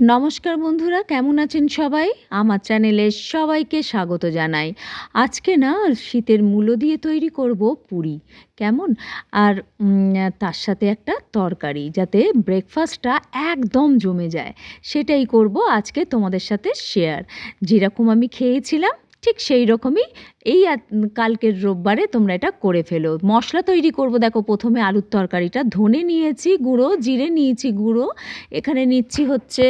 নমস্কার বন্ধুরা, কেমন আছেন সবাই? আমার চ্যানেলে সবাইকে স্বাগত জানাই। আজকে না, শীতের মূলো দিয়ে তৈরি করব পুরি। কেমন? আর তার সাথে একটা তরকারি, যাতে ব্রেকফাস্টটা একদম জমে যায়। সেটাই করব আজকে তোমাদের সাথে শেয়ার যেরকম আমি খেয়েছিলাম, ঠিক সেই রকমই এই কালকের রোববারে তোমরা এটা করে ফেলো। মশলা তৈরি করব, দেখো প্রথমে আলুর তরকারিটা। ধনে নিয়েছি গুঁড়ো, জিরে নিয়েছি গুঁড়ো। এখানে নিচ্ছি হচ্ছে,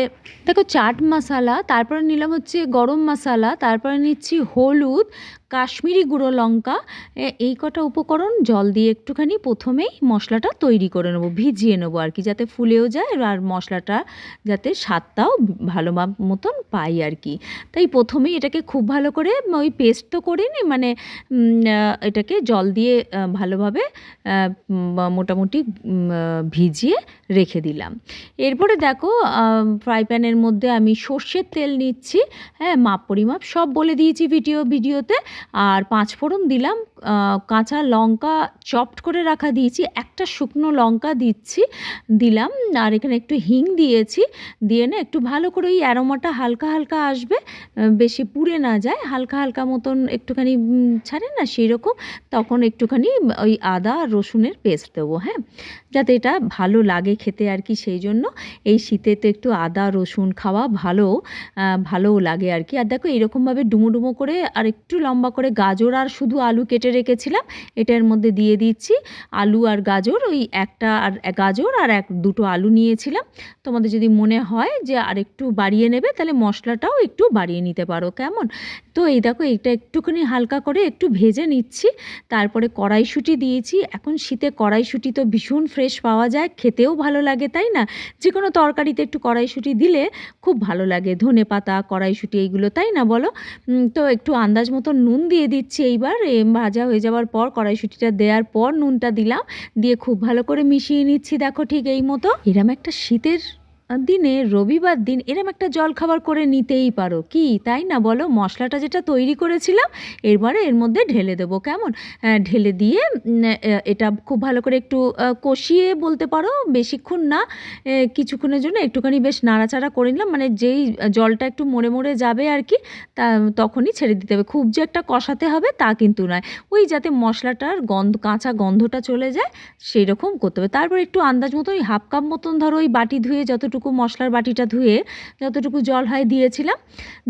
দেখো চাট মশলা, তারপরে নিলাম হচ্ছে গরম মশলা, তারপরে নিচ্ছি হলুদ, কাশ্মীরি গুঁড়ো লঙ্কা। এই কটা উপকরণ জল দিয়ে একটুখানি প্রথমেই মশলাটা তৈরি করে নেব, ভিজিয়ে নেব আর কি, যাতে ফুলেও যায় আর মশলাটা যাতে স্বাদটাও ভালো মতন পাই আর কি। তাই প্রথমেই এটাকে খুব ভালো করে ওই পেস্ট তো করিনি মানে এটাকে জল দিয়ে ভালোভাবে মোটামুটি ভিজিয়ে রেখে দিলাম। এরপরে দেখো ফ্রাই প্যানের মধ্যে আমি সর্ষের তেল নিচ্ছি হ্যাঁ মাপ পরিমাপ সব বলে দিয়েছি ভিডিও, ভিডিওতে। আর পাঁচ ফোড়ন দিলাম কাঁচা লঙ্কা চপড করে রাখা দিয়েছি, একটা শুকনো লঙ্কা দিচ্ছি, দিলাম। আর এখানে একটু হিং দিয়েছি, দিয়ে না একটু ভালো করে ওই অ্যারোমাটা হালকা হালকা আসবে বেশি পুড়ে না যায়, হালকা হালকা মতন একটুখানি উম, ছাড়ে না সেই রকম তখন একটুখানি ওই আদা আর রসুনের পেস্ট দেবো হ্যাঁ? যাতে এটা ভালো লাগে খেতে আর কি সেই জন্য এই শীতে তো একটু আদা রসুন খাওয়া ভালো ভালোও লাগে আর কি। আর দেখো এরকমভাবে ডুমো ডুমো করে আর একটু লম্বা করে গাজর আর শুধু আলু কেটে রেখেছিলাম এটার মধ্যে দিয়ে দিচ্ছি আলু আর গাজর ওই একটা আর গাজর আর এক দুটো আলু নিয়েছিলাম। তোমাদের যদি মনে হয় যে আর একটু বাড়িয়ে নেবে তাহলে মশলাটাও একটু বাড়িয়ে নিতে পারো কেমন? তো এই দেখো এটা একটুখানি হালকা করে একটু ভেজে নিচ্ছি। তারপরে কড়াইশুঁটি দিয়েছি। এখন শীতে কড়াইশুঁটি তো ভীষণ ফ্রেশ পাওয়া যায়, খেতেও ভালো লাগে, তাই না? যে কোনো তরকারিতে একটু কড়াইশুঁটি দিলে খুব ভালো লাগে। ধনে পাতা, কড়াইশুঁটি এইগুলো, তাই না বলো? তো একটু আন্দাজ মতো নুন দিয়ে দিচ্ছি এইবার। ভাজা হয়ে যাওয়ার পর কড়াইশুঁটিটা দেওয়ার পর নুনটা দিলাম। দিয়ে খুব ভালো করে মিশিয়ে নিচ্ছি, দেখো ঠিক এই মতো। এরম একটা শীতের দিনে রবিবার দিন এরম একটা জলখাবার করে নিতেই পারো। কি? তাই না? বলো, মশলাটা যেটা তৈরি করেছিলাম, এরবারে এর মধ্যে ঢেলে দেবো। কেমন? ঢেলে দিয়ে এটা খুব ভালো করে একটু কষিয়ে বলতে পারো, বেশিক্ষণ না কিছুক্ষণের জন্য একটুখানি বেশ নাড়াচাড়া করে নিলাম। মানে যেই জলটা একটু মরে মরে যাবে আর কি, তা তখনই ছেড়ে দিতে হবে। খুব যে একটা কষাতে হবে তা কিন্তু নয়। ওই যাতে মশলাটার গন্ধ, কাঁচা গন্ধটা চলে যায় সেই রকম করতে হবে। তারপর একটু আন্দাজ মতো ওই হাফ কাপ মতন ধরো, ওই বাটি ধুয়ে যতটুকু মশলার বাটিটা ধুয়ে যতটুকু জল হয় দিয়েছিলাম,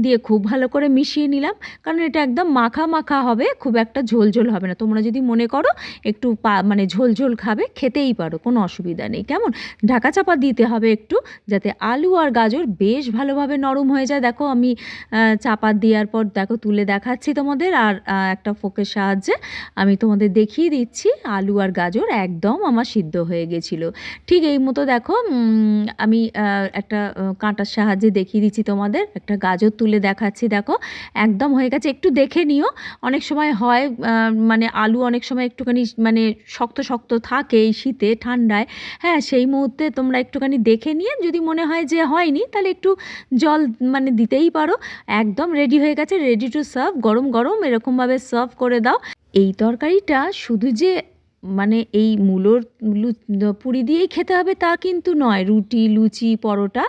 দিয়ে খুব ভালো করে মিশিয়ে নিলাম। কারণ এটা একদম মাখা মাখা হবে, খুব একটা ঝোল ঝোল হবে না। তোমরা যদি মনে করো একটু মানে ঝোল ঝোল খাবে, খেতেই পারো, কোনো অসুবিধা নেই। কেমন? ঢাকা চাপা দিতে হবে একটু, যাতে আলু আর গাজর বেশ ভালোভাবে নরম হয়ে যায়। দেখো আমি চাপা দেওয়ার পর দেখো তুলে দেখাচ্ছি তোমাদের, আর একটা ফোকের সাহায্যে আমি তোমাদের দেখিয়ে দিচ্ছি আলু আর গাজর একদম আমার সিদ্ধ হয়ে গেছিল। ঠিক এই মতো দেখো আমি একটা কাঁটার সাহায্যে দেখিয়ে দিচ্ছি তোমাদের। একটা গাজর তুলে দেখাচ্ছি, দেখো। একদম হয়ে গেছে। একটু দেখে নিও। অনেক সময় হয় মানে আলু অনেক সময় একটুখানি মানে শক্ত শক্ত থাকে এই শীতে, ঠান্ডায়। হ্যাঁ সেই মুহূর্তে তোমরা একটুখানি দেখে নিয়ে, যদি মনে হয় যে হয়নি, তাহলে একটু জল মানে দিতেই পারো। একদম রেডি হয়ে গেছে রেডি টু সার্ভ গরম গরম, এরকমভাবে সার্ভ করে দাও। এই তরকারিটা শুধু যে মানে এই মূলোর পুরি দিয়েই খেতে হবে তা কিন্তু নয়। রুটি, লুচি, পরোটা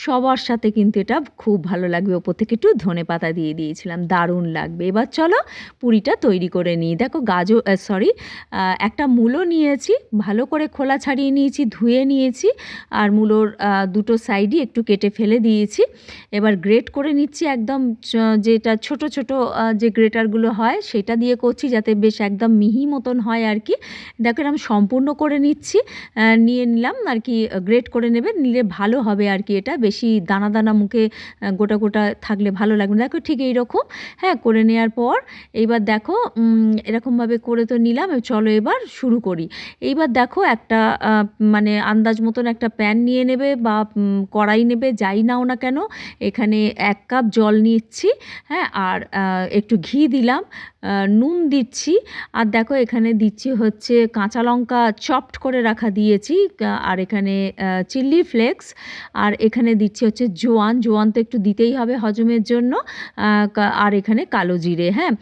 সবার সাথে কিন্তু এটা খুব ভালো লাগবে। ওপর থেকে একটু ধনে পাতা দিয়ে দিয়েছিলাম। দারুণ লাগবে। এবার চলো পুরিটা তৈরি করে নিই। দেখো গাজর সরি একটা মূলো নিয়েছি, ভালো করে খোলা ছাড়িয়ে নিয়েছি, ধুয়ে নিয়েছি আর মূলোর দুটো সাইডই একটু কেটে ফেলে দিয়েছি। এবার গ্রেট করে নিচ্ছি একদম যেটা ছোট ছোট যে গ্রেটারগুলো হয় সেটা দিয়ে করছি যাতে বেশ একদম মিহি মতন হয় আর কি। দেখো এরকম সম্পূর্ণ করে নিচ্ছি নিয়ে নিলাম আর কি গ্রেট করে নেবে, নিলে ভালো হবে আর কি এটা, বেশি দানা দানা মুখে গোটা গোটা থাকলে ভালো লাগবে দেখো ঠিক এইরকম হ্যাঁ করে নেওয়ার পর এইবার দেখো এরকমভাবে করে তো নিলাম চলো এবার শুরু করি। এইবার দেখো একটা মানে আন্দাজ মতন একটা প্যান নিয়ে নেবে বা কড়াই নেবে, যাই নাও না কেন, এখানে এক কাপ জল নিচ্ছি হ্যাঁ আর একটু ঘি দিলাম নুন দিচ্ছি। আর দেখো, এখানে দিচ্ছি হচ্ছে কাঁচা লঙ্কা চপড করে রাখা দিয়েছি আর এখানে চিল্লি ফ্লেক্স। আর এখানে দিচ্ছি হচ্ছে জোয়ান। জোয়ান তো একটু দিতেই হবে হজমের জন্য আর এখানে কালো জিরে হ্যাঁ?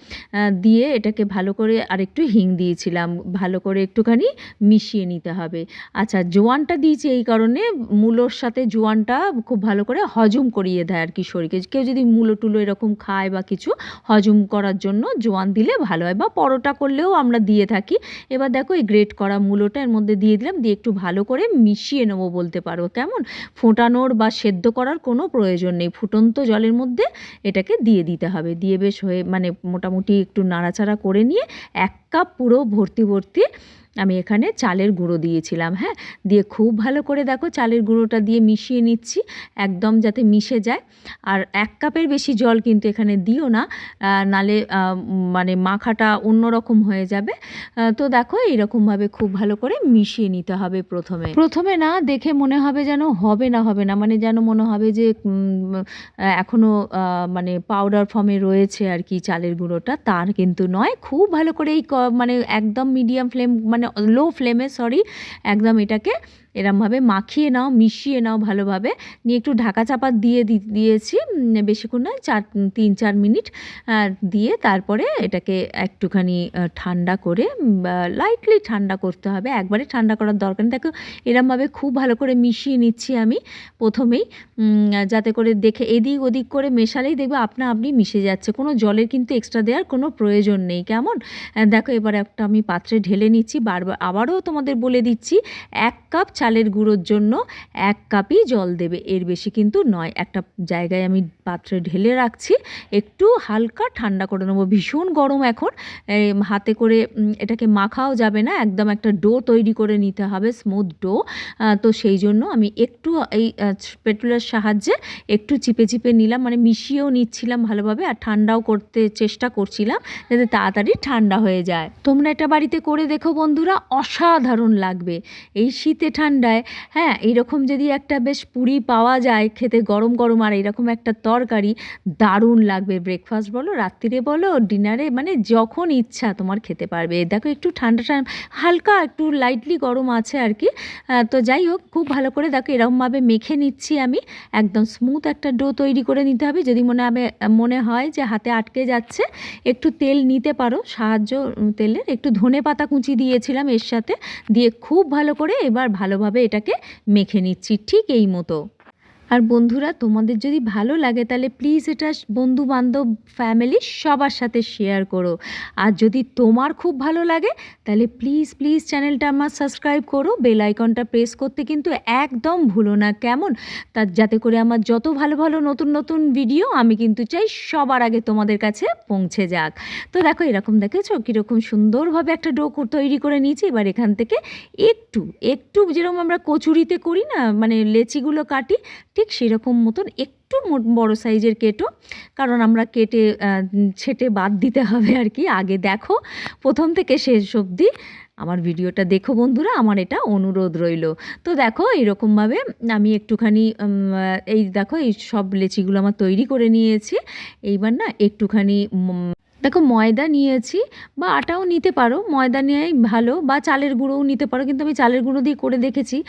দিয়ে এটাকে ভালো করে আর একটু হিং দিয়েছিলাম। ভালো করে একটুখানি মিশিয়ে নিতে হবে। আচ্ছা জোয়ানটা দিয়েছি এই কারণে, মূলোর সাথে জোয়ানটা খুব ভালো করে হজম করিয়ে দেয় আর কি শরীরকে। কেউ যদি মূলো টুলো এরকম খায় বা কিছু, হজম করার জন্য জোয়ান দিলে ভালো হয় বা পরোটা করলেও আমরা দিয়ে থাকি। এবার দেখো এই গ্রেট করা মূলোটা এর মধ্যে দিয়ে দিলাম, দিয়ে একটু ভালো করে মিশিয়ে নেব বলতে পারো, কেমন? ফোটানোর বা সেদ্ধ করার কোনো প্রয়োজন নেই, ফুটন্ত জলের মধ্যে এটাকে দিয়ে দিতে হবে। দিয়ে বেশ হয়ে মানে মোটামুটি একটু নাড়াচাড়া করে নিয়ে এক কাপ পুরো ভর্তি ভর্তি আমি এখানে চালের গুঁড়ো দিয়েছিলাম হ্যাঁ? দিয়ে খুব ভালো করে দেখো চালের গুঁড়োটা দিয়ে মিশিয়ে নিচ্ছি একদম যাতে মিশে যায়। আর এক কাপের বেশি জল কিন্তু এখানে দিও না নালে মানে মাখাটা অন্যরকম হয়ে যাবে। তো দেখো এইরকমভাবে খুব ভালো করে মিশিয়ে নিতে হবে প্রথমে। প্রথমে না দেখে মনে হবে যেন হবে না হবে না মানে যেন মনে হবে যে উম, আহ, এখনও মানে পাউডার ফর্মে রয়েছে আর কি চালের গুঁড়োটা তার কিন্তু নয়। খুব ভালো করে এই মানে একদম মিডিয়াম ফ্লেম মানে লো ফ্লেমে সরি একদম এটাকে এরমভাবে মাখিয়ে নাও, মিশিয়ে নাও ভালোভাবে। নিয়ে একটু ঢাকা চাপা দিয়ে দিয়েছি বেশিক্ষণ নয়, চার, তিন, চার মিনিট দিয়ে তারপরে এটাকে একটুখানি ঠান্ডা করে লাইটলি ঠান্ডা করতে হবে। একবারে ঠান্ডা করার দরকার নেই। দেখো, এরমভাবে খুব ভালো করে মিশিয়ে নিচ্ছি আমি প্রথমেই যাতে করে দেখে এদিক ওদিক করে মেশালেই দেখবে আপনা আপনি মিশে যাচ্ছে। কোনো জলের কিন্তু এক্সট্রা দেওয়ার কোনো প্রয়োজন নেই। কেমন? দেখো, এবার একটা আমি পাত্রে ঢেলে নিচ্ছি, বারবার আবারও তোমাদের বলে দিচ্ছি, এক কাপ চালের গুঁড়োর জন্য এক কাপই জল দেবে। এর বেশি কিন্তু নয়। একটা জায়গায় আমি পাত্রে ঢেলে রাখছি। একটু হালকা ঠান্ডা করে নেব। ভীষণ গরম এখন। হাতে করে এটাকে মাখাও যাবে না। একদম একটা ডো তৈরি করে নিতে হবে, স্মুথ ডো। তো সেই জন্য আমি একটু, এই পেট্রোলের সাহায্যে একটু চিপে চিপে নিলাম। মানে মিশিয়েও নিচ্ছিলাম ভালোভাবে আর ঠান্ডাও করতে চেষ্টা করছিলাম যাতে তাড়াতাড়ি ঠান্ডা হয়ে যায়। তোমরা এটা বাড়িতে করে দেখো বন্ধুরা। অসাধারণ লাগবে। এই শীতে ঠান্ডায় হ্যাঁ এইরকম যদি একটা বেশ পুরি পাওয়া যায় খেতে গরম গরম আর এরকম একটা তরকারি, দারুণ লাগবে। ব্রেকফাস্ট বলো, রাত্রিরে বলো ডিনারে মানে যখন ইচ্ছা তোমার খেতে পারবে। দেখো একটু ঠান্ডা ঠান্ডা হালকা একটু লাইটলি গরম আছে আর কি। তো যাই হোক, খুব ভালো করে দেখো এরকমভাবে মেখে নিচ্ছি আমি। একদম স্মুথ একটা ডো তৈরি করে নিতে হবে। যদি মনে হবে, মনে হয় যে হাতে আটকে যাচ্ছে, একটু তেল নিতে পারো। সাহায্য, তেলের একটু ধনে পাতা কুচি দিয়েছিলাম এর সাথে। দিয়ে খুব ভালো করে এবার ভালোভাবে এটাকে মেখে নিচ্ছি ঠিক এই মতো। আর বন্ধুরা, তোমাদের যদি ভালো লাগে, তাহলে প্লিজ এটা বন্ধু বান্ধব ফ্যামিলি সবার সাথে শেয়ার করো। আর যদি তোমার খুব ভালো লাগে, তাহলে প্লিজ প্লিজ চ্যানেলটা আমার সাবস্ক্রাইব করো। বেল আইকনটা প্রেস করতে কিন্তু একদম ভুলো না। কেমন? তার যাতে করে আমার যত ভালো ভালো, নতুন নতুন ভিডিও আমি কিন্তু চাই সবার আগে তোমাদের কাছে পৌঁছে যাক। তো দেখো, এরকম দেখেছ? কীরকম সুন্দরভাবে একটা ডো তৈরি করে নিয়েছি। এবার এখান থেকে একটু একটু যেরকম আমরা কচুরিতে করি না মানে লেচিগুলো কাটি ঠিক সেরকম মতন একটু বড় সাইজের কেটো কারণ আমরা কেটে ছেটে বাদ দিতে হবে আর কি। আগে দেখো, প্রথম থেকে শেষ অবধি আমার ভিডিওটা দেখো বন্ধুরা, আমার এটা অনুরোধ রইল। তো দেখো এইরকমভাবে আমি একটুখানি এই দেখো, এই সব লেচিগুলো আমার তৈরি করে নিয়েছি। এইবার না একটুখানি দেখো ময়দা নিয়েছি বা আটাও নিতে পারো। ময়দা নেওয়াই ভালো বা চালের গুঁড়োও নিতে পারো। কিন্তু আমি চালের গুঁড়ো দিয়ে করে দেখেছি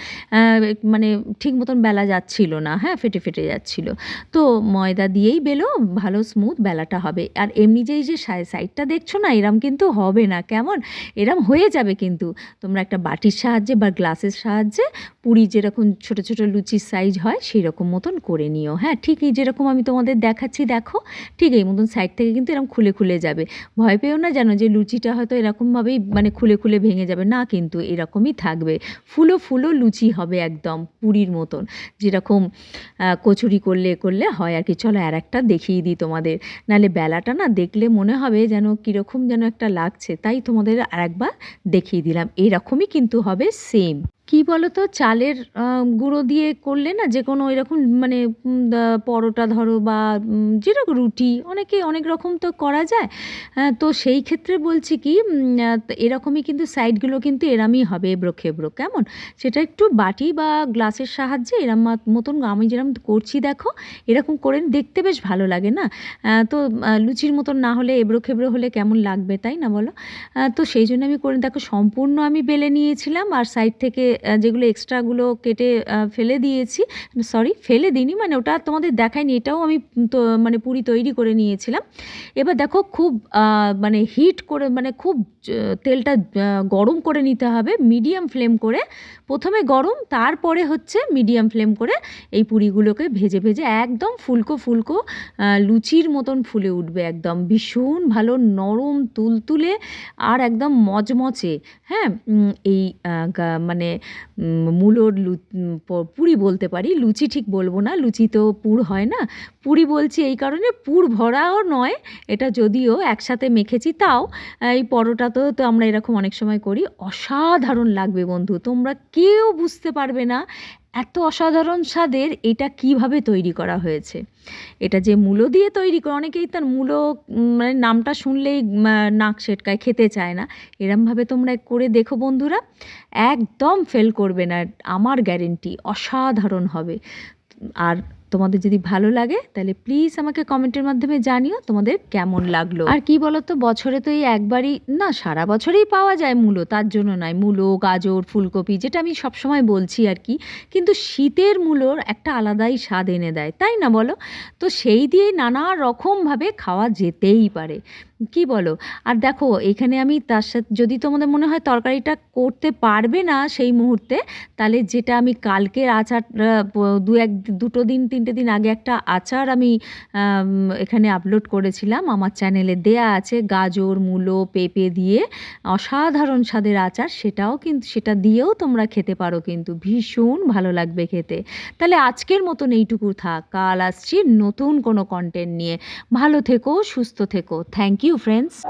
মানে ঠিক মতন বেলা যাচ্ছিল না হ্যাঁ ফেটে ফেটে যাচ্ছিল। তো ময়দা দিয়েই বেলো, ভালো স্মুথ বেলাটা হবে। আর এমনি যেই যে সাই- সাইডটা দেখছ না, এরম কিন্তু হবে না। কেমন? এরম হয়ে যাবে কিন্তু। তোমরা একটা বাটির সাহায্যে বা গ্লাসের সাহায্যে পুরি যেরকম ছোট ছোট লুচির সাইজ হয় সেই রকম মতন করে নিও। হ্যাঁ ঠিক এই যেরকম আমি তোমাদের দেখাচ্ছি, দেখো, ঠিক এই মতন সাইড থেকে কিন্তু এরকম খুলে খুলে যাবে। ভয় পেও না জানো যে লুচিটা হয়তো এরকমভাবেই মানে খুলে খুলে ভেঙে যাবে। না কিন্তু এরকমই থাকবে। ফুলো ফুলো লুচি হবে একদম পুরীর মতন। যেরকম কচুরি করলে করলে হয় আর কি চলো আর একটা দেখিয়ে দিই তোমাদের। নাহলে বেলাটা না দেখলে মনে হবে যেন কীরকম যেন একটা লাগছে। তাই তোমাদের আর একবার দেখিয়ে দিলাম। এরকমই কিন্তু হবে সেম কি বলো তো চালের গুঁড়ো দিয়ে করলে না যে কোনো এরকম মানে পরোটা ধরো বা যেরকম রুটি, অনেকে অনেক রকম তো করা যায়। তো সেই ক্ষেত্রে বলছি কি এরকমই কিন্তু সাইডগুলো কিন্তু এরমই হবে এবড়ো খেবড়ো কেমন? সেটা একটু বাটি বা গ্লাসের সাহায্যে এরম মতন আমি যেরকম করছি দেখো, এরকম করে দেখতে বেশ ভালো লাগে না? তো লুচির মতন না হলে এবড়ো খেবড়ো হলে কেমন লাগবে তাই না বলো? তো সেই জন্য আমি করে, দেখো সম্পূর্ণ আমি বেলে নিয়েছিলাম আর সাইড থেকে যেগুলো এক্সট্রাগুলো কেটে ফেলে দিয়েছি সরি ফেলে দিইনি মানে ওটা তোমাদের দেখাইনি, এটাও আমি তো মানে পুরি তৈরি করে নিয়েছিলাম। এবার দেখো খুব মানে হিট করে মানে খুব তেলটা গরম করে নিতে হবে, মিডিয়াম ফ্লেম করে। প্রথমে গরম, তারপরে হচ্ছে মিডিয়াম ফ্লেম করে এই পুরিগুলোকে ভেজে ভেজে একদম ফুলকো ফুলকো লুচির মতন ফুলে উঠবে একদম। ভীষণ ভালো নরম, তুলতুলে আর একদম মচমচে হ্যাঁ? এই মানে মূলোর লু পুরি বলতে পারি। লুচি ঠিক বলব না, লুচি তো পুর হয় না। পুরি বলছি এই কারণে পুর ভরাও নয়, এটা যদিও একসাথে মেখেছি, তাও এই পরোটা তো তো আমরা এরকম অনেক সময় করি, অসাধারণ লাগবে বন্ধু। তোমরা কেউ বুঝতে পারবে না এত অসাধারণ স্বাদের এটা কীভাবে তৈরি করা হয়েছে। এটা যে মূলো দিয়ে তৈরি করে, অনেকেই তার মূলো মানে নামটা শুনলেই নাক সেটকায় খেতে চায় না। এরমভাবে তোমরা করে দেখো বন্ধুরা, একদম ফেল করবে না, আমার গ্যারেন্টি অসাধারণ হবে। আর তোমাদের যদি ভালো লাগে, তাহলে প্লিজ আমাকে কমেন্টের মাধ্যমে জানিও তোমাদের কেমন লাগল। আর কি বলতো, বছরে তো এই একবারই, না, সারা বছরেই পাওয়া যায় মূলো, তার জন্য নয়, মূলো, গাজর, ফুলকপি, যেটা আমি সবসময় বলছি আর কি, কিন্তু শীতের মূলোর একটা আলাদাই স্বাদ এনে দেয়, তাই না বলো? তো সেই দিয়ে নানা রকমভাবে খাওয়া যেতেই পারে। কি বলো? আর দেখো, এখানে আমি তার সাথে, যদি তোমাদের মনে হয় তরকারিটা করতে পারবে না সেই মুহূর্তে, তাহলে যেটা আমি কালকের আচার দু এক, দুটো দিন, তিনটে দিন আগে একটা আচার আমি এখানে আপলোড করেছিলাম। আমার চ্যানেলে দেয়া আছে, গাজর, মূলো, পেঁপে দিয়ে অসাধারণ স্বাদের আচার। সেটাও কিন্তু সেটা দিয়েও তোমরা খেতে পারো কিন্তু, ভীষণ ভালো লাগবে খেতে। তাহলে আজকের মতন এইটুকু থাক। কাল আসছি নতুন কোনো কন্টেন্ট নিয়ে। ভালো থেকো, সুস্থ থেকো। Thank you you friends.